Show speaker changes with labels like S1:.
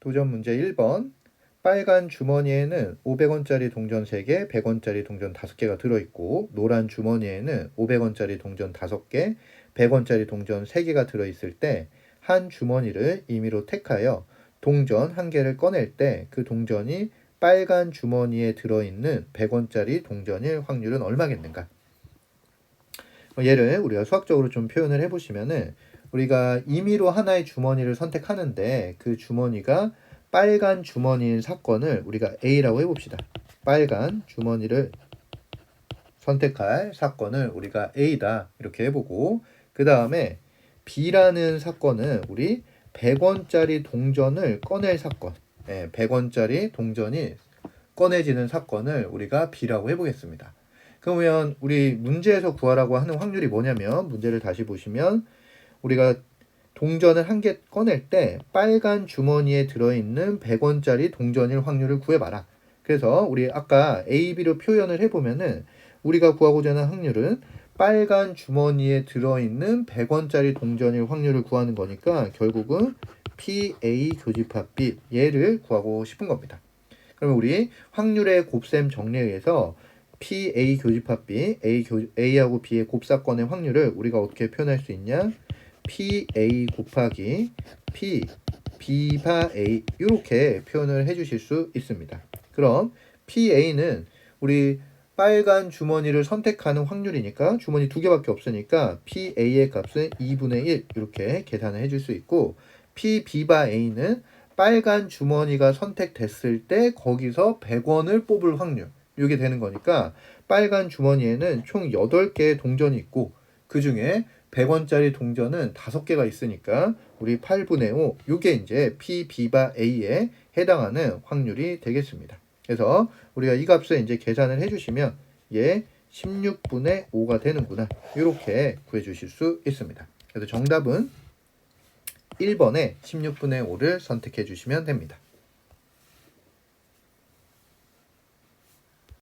S1: 도전 문제 1번. 빨간 주머니에는 500원짜리 동전 3개, 100원짜리 동전 5개가 들어있고, 노란 주머니에는 500원짜리 동전 5개, 100원짜리 동전 3개가 들어있을 때, 한 주머니를 임의로 택하여 동전 한 개를 꺼낼 때 그 동전이 빨간 주머니에 들어있는 100원짜리 동전일 확률은 얼마겠는가? 어, 얘를 우리가 수학적으로 좀 표현을 해보시면은 우리가 임의로 하나의 주머니를 선택하는데 그 주머니가 빨간 주머니인 사건을 우리가 A라고 해봅시다. 빨간 주머니를 선택할 사건을 우리가 A다 이렇게 해보고 그 다음에 B라는 사건은 우리 100원짜리 동전을 꺼낼 사건, 예, 100원짜리 동전이 꺼내지는 사건을 우리가 B라고 해보겠습니다. 그러면 우리 문제에서 구하라고 하는 확률이 뭐냐면 문제를 다시 보시면 우리가 동전을 한 개 꺼낼 때 빨간 주머니에 들어있는 100원짜리 동전일 확률을 구해봐라. 그래서 우리 아까 A, B로 표현을 해보면은 우리가 구하고자 하는 확률은 빨간 주머니에 들어있는 100원짜리 동전일 확률을 구하는 거니까 결국은 PA 교집합 B 얘를 구하고 싶은 겁니다. 그러면 우리 확률의 곱셈 정리에 의해서 PA 교집합 B, A 교, A하고 B의 곱사건의 확률을 우리가 어떻게 표현할 수 있냐? PA 곱하기 P B바 A 이렇게 표현을 해주실 수 있습니다. 그럼 PA는 우리 빨간 주머니를 선택하는 확률이니까 주머니 두 개밖에 없으니까 PA의 값은 2분의 1 이렇게 계산을 해줄 수 있고 PB바 A는 빨간 주머니가 선택됐을 때 거기서 100원을 뽑을 확률 이게 되는 거니까 빨간 주머니에는 총 8개의 동전이 있고 그 중에 100원짜리 동전은 5개가 있으니까 우리 8분의 5 이게 이제 PB바 A에 해당하는 확률이 되겠습니다. 그래서 우리가 이 값을 이제 계산을 해주시면 얘 16분의 5가 되는구나 이렇게 구해주실 수 있습니다. 그래서 정답은 1번에 16분의 5를 선택해 주시면 됩니다.